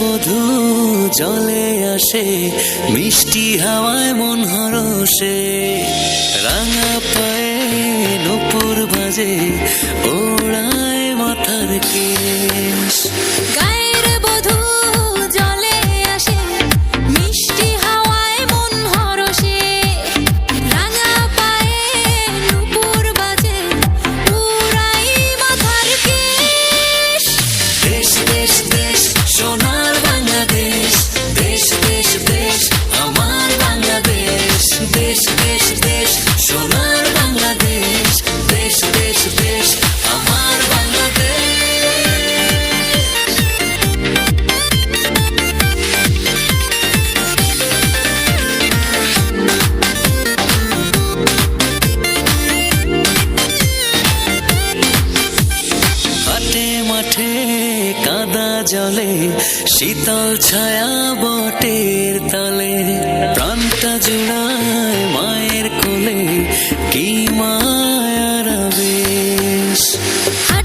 বধু জলে আসে মিষ্টি হাওয়ায় মন হরসে রাঙা পায়ে নপুর বাজে ওড়ায় মাথার কেশ দেশ মাঠে কাদা জলে শীতল ছায়া বটের তলে প্রাণটা জুড়ায় dance.